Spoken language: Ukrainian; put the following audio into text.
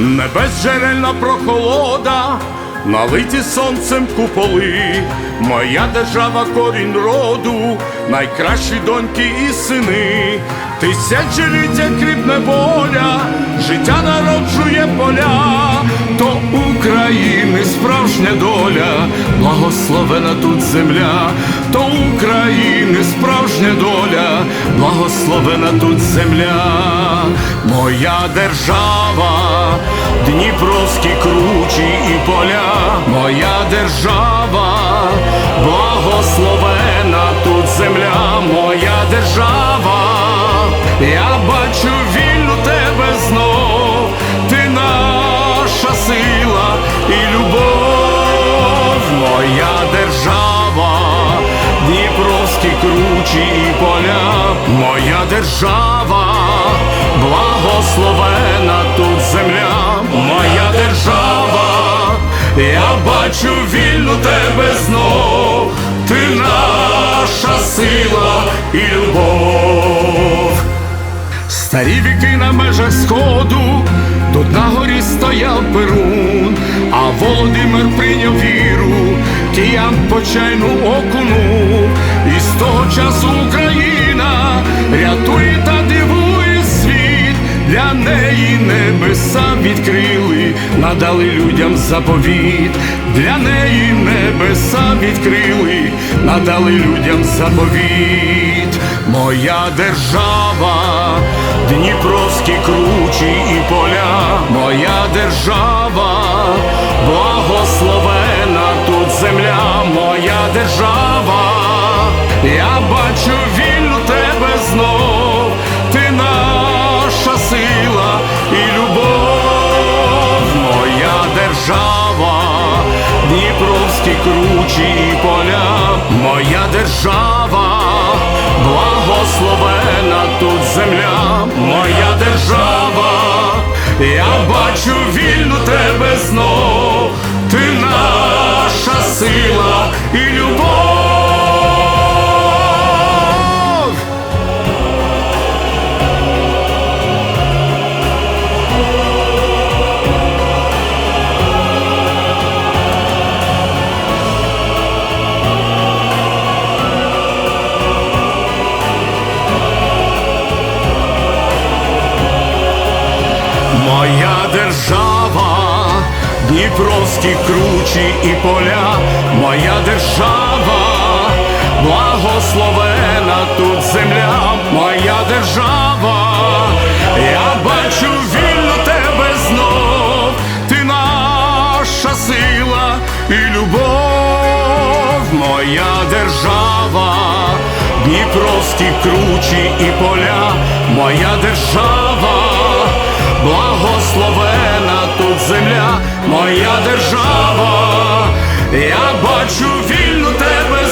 Небезжерельна прохолода, налиті сонцем куполи, моя держава корінь роду, найкращі доньки і сини, тисячоліття кріпне воля, життя народжує поля, то України справжня доля, благословена тут земля, то України справжня доля, благословена тут земля, моя держава, Дніпровські кручі і поля, моя держава, благословена тут земля, моя держава, я бачу вільну тебе знов, ти наша сила і любов, моя держава, Дніпровські кручі і поля, моя держава, благословена тут я бачу вільну тебе знов, ти наша сила і любов. Старі віки на межах сходу, тут на горі стояв Перун, а Володимир прийняв віру, киян по чайну окунув, і з того часу Україна рятує та дивує світ, для неї небеса відкрили, надали людям заповіт, для неї небеса відкрили, надали людям заповіт, моя держава, Дніпровські кручі і поля, моя держава, благословена тут земля, моя держава, я бачу Дніпровські кручі поля, моя держава, благословена тут земля, моя держава, я бачу вільну тебе знов, ти наша сила і любов. Дніпровські кручі і поля, моя держава, благословена тут земля, моя держава, я бачу вільно тебе знов, ти наша сила і любов, моя держава, Дніпровські кручі і поля, моя держава благословена земля, моя держава, я бачу вільну тебе